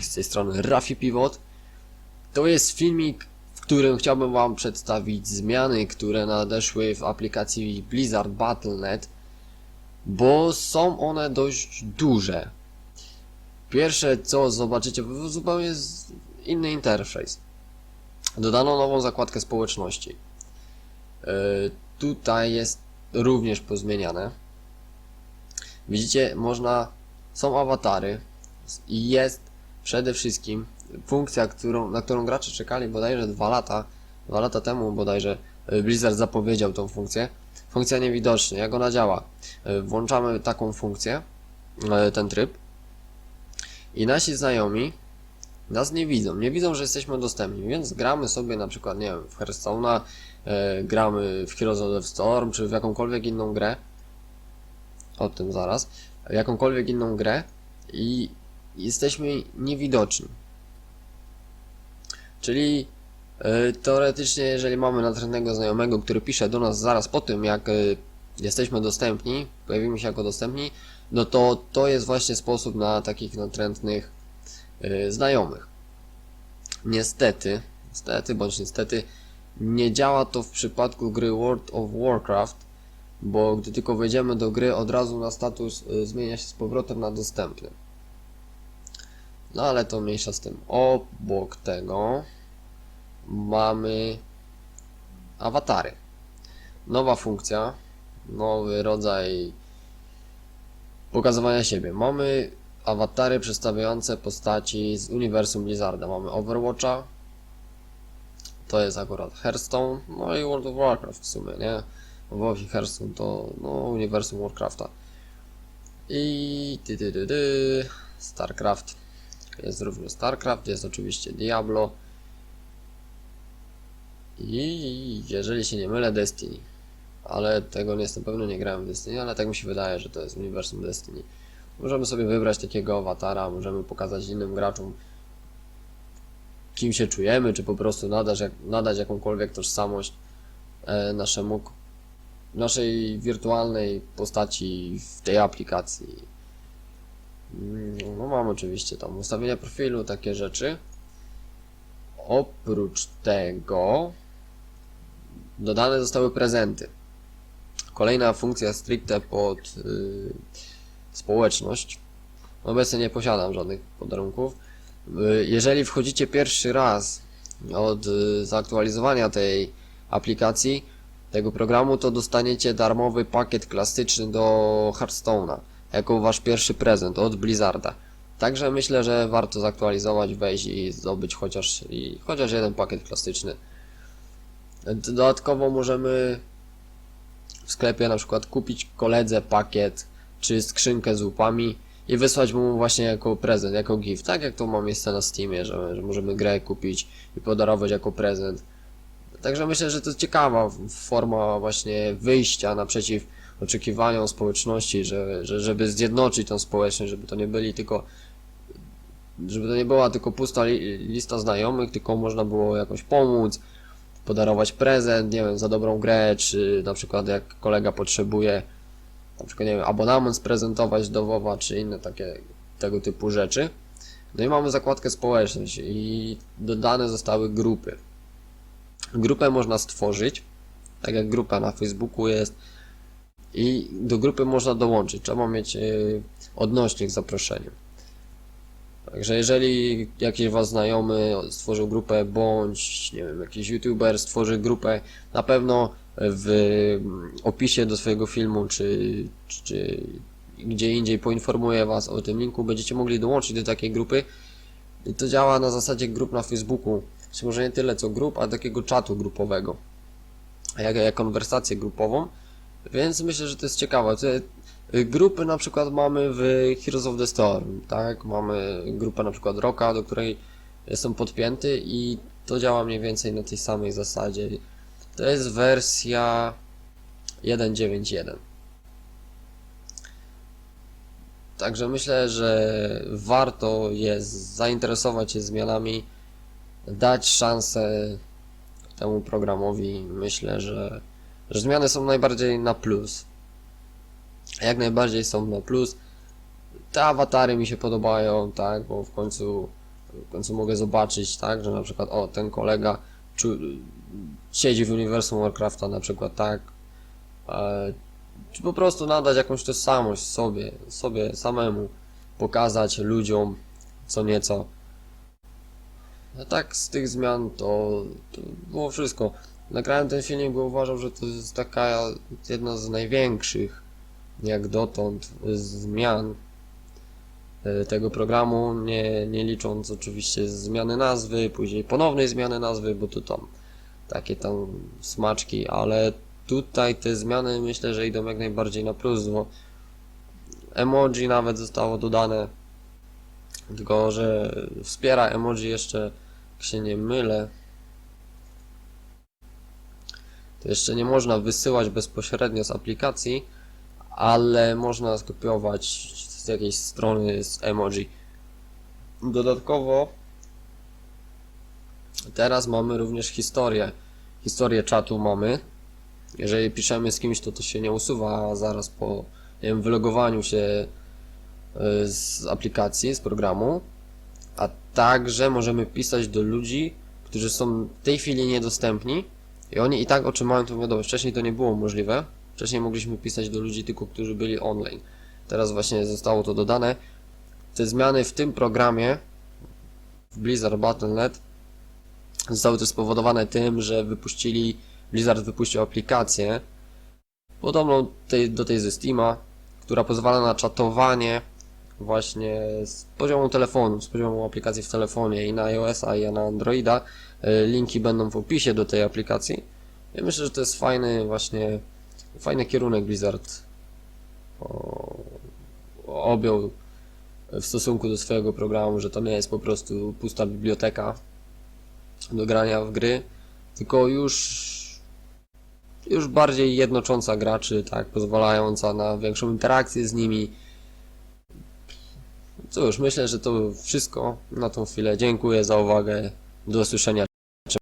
Z tej strony Rafi Pivot. To jest filmik, w którym chciałbym Wam przedstawić zmiany, które nadeszły w aplikacji Blizzard Battle.net, bo są one dość duże. Pierwsze co zobaczycie, zupełnie inny interfejs. Dodano nową zakładkę społeczności. Yy, tutaj jest również pozmieniane. Widzicie, można, są awatary i jest przede wszystkim funkcja, którą, na którą gracze czekali bodajże dwa lata, dwa lata temu bodajże y, Blizzard zapowiedział tą funkcję. Funkcja niewidoczna, jak ona działa? Y, Włączamy taką funkcję, ten tryb i nasi znajomi nas nie widzą, nie widzą, że jesteśmy dostępni, więc gramy sobie na przykład, nie wiem, w Hearthstone'a, y, gramy w Heroes of the Storm, czy w jakąkolwiek inną grę, o tym zaraz, jakąkolwiek inną grę i jesteśmy niewidoczni. Czyli y, teoretycznie, jeżeli mamy natrętnego znajomego, który pisze do nas zaraz po tym, jak y, jesteśmy dostępni, pojawimy się jako dostępni, no to to jest właśnie sposób na takich natrętnych znajomych. Niestety, niestety bądź niestety, nie działa to w przypadku gry World of Warcraft, bo gdy tylko wejdziemy do gry, od razu na status y, zmienia się z powrotem na dostępny. No ale to mniejsza z tym. Obok tego mamy awatary. Nowa funkcja, nowy rodzaj pokazywania siebie. Mamy awatary przedstawiające postaci z uniwersum Blizzarda. Mamy Overwatcha, to jest akurat Hearthstone, no i World of Warcraft w sumie, nie? WoW i Hearthstone to no, uniwersum Warcrafta. I ty, ty, ty, ty, StarCraft. Jest również StarCraft, jest oczywiście Diablo. I jeżeli się nie mylę, Destiny. Ale tego nie jestem pewny, nie grałem w Destiny, ale tak mi się wydaje, że to jest uniwersum Destiny. Możemy sobie wybrać takiego awatara, możemy pokazać innym graczom, kim się czujemy, czy po prostu nadać, nadać jakąkolwiek tożsamość e, naszemu, naszej wirtualnej postaci w tej aplikacji. Mm, No mam oczywiście tam ustawienia profilu, takie rzeczy. Oprócz tego dodane zostały prezenty. Kolejna funkcja stricte pod y, społeczność. Obecnie nie posiadam żadnych podarunków. Y, jeżeli wchodzicie pierwszy raz od y, zaktualizowania tej aplikacji, tego programu, to dostaniecie darmowy pakiet klasyczny do Hearthstone'a jako wasz pierwszy prezent od Blizzarda. Także myślę, że warto zaktualizować, wejść i zdobyć chociaż, i, chociaż jeden pakiet klasyczny. Dodatkowo możemy w sklepie na przykład kupić koledze pakiet czy skrzynkę z łupami i wysłać mu właśnie jako prezent, jako gift. Tak jak to ma miejsce na Steamie, że, że możemy grę kupić i podarować jako prezent. Także myślę, że to ciekawa forma właśnie wyjścia naprzeciw oczekiwaniom społeczności, że, że, żeby zjednoczyć tą społeczność, żeby to nie byli tylko żeby to nie była tylko pusta li, lista znajomych, tylko można było jakoś pomóc, podarować prezent, nie wiem, za dobrą grę, czy na przykład jak kolega potrzebuje na przykład, nie wiem, abonament sprezentować do WoWa, czy inne takie tego typu rzeczy. No i mamy zakładkę społeczność i dodane zostały grupy. Grupę można stworzyć, tak jak grupa na Facebooku jest, i do grupy można dołączyć. Trzeba mieć y, odnośnik z zaproszeniem. Także jeżeli jakiś was znajomy stworzył grupę, bądź nie wiem, jakiś youtuber stworzy grupę, na pewno w opisie do swojego filmu, czy, czy, gdzie indziej poinformuje was o tym linku, będziecie mogli dołączyć do takiej grupy. I to działa na zasadzie grup na Facebooku. Czy może nie tyle co grup, a takiego czatu grupowego. Jak, jak konwersację grupową. Więc myślę, że to jest ciekawe. Y, grupy na przykład mamy w Heroes of the Storm, tak? Mamy grupę na przykład Rocka, do której jestem podpięty i to działa mniej więcej na tej samej zasadzie. To jest wersja 1.9.1. Także myślę, że warto jest zainteresować się zmianami, dać szansę temu programowi myślę, że, że zmiany są najbardziej na plus. Jak najbardziej są na plus. Te awatary mi się podobają, tak, bo w końcu, w końcu mogę zobaczyć, tak, że na przykład, o, ten kolega siedzi w uniwersum Warcrafta na przykład, tak, e, czy po prostu nadać jakąś tożsamość sobie, sobie samemu, pokazać ludziom co nieco. A tak z tych zmian to, to było wszystko. Nagrałem ten filmik, bo uważam, że to jest taka jedna z największych jak dotąd zmian e, tego programu, nie, nie licząc oczywiście zmiany nazwy, później ponownej zmiany nazwy, bo to tam takie tam smaczki, ale tutaj te zmiany myślę, że idą jak najbardziej na plus, bo emoji nawet zostało dodane, tylko że wspiera emoji jeszcze, jak się nie mylę, to jeszcze nie można wysyłać bezpośrednio z aplikacji, ale można skopiować z jakiejś strony z emoji. Dodatkowo teraz mamy również historię. Historię czatu mamy. Jeżeli piszemy z kimś, to to się nie usuwa zaraz po nie wiem, wylogowaniu się y, z aplikacji, z programu. A także możemy pisać do ludzi, którzy są w tej chwili niedostępni i oni i tak otrzymają tą wiadomość. Wcześniej to nie było możliwe. Wcześniej mogliśmy pisać do ludzi tylko, którzy byli online. Teraz właśnie zostało to dodane. Te zmiany w tym programie w Blizzard Battle.net zostały też spowodowane tym, że wypuścili Blizzard wypuścił aplikację podobną tej, do tej ze Steama, która pozwala na czatowanie właśnie z poziomu telefonu, z poziomu aplikacji w telefonie i na iOS-a i na Androida. E, Linki będą w opisie do tej aplikacji. Ja myślę, że to jest fajny właśnie fajny kierunek Blizzard objął w stosunku do swojego programu, że to nie jest po prostu pusta biblioteka do grania w gry, tylko już już bardziej jednocząca graczy, tak, pozwalająca na większą interakcję z nimi. Cóż, myślę, że to wszystko na tą chwilę. Dziękuję za uwagę. Do usłyszenia.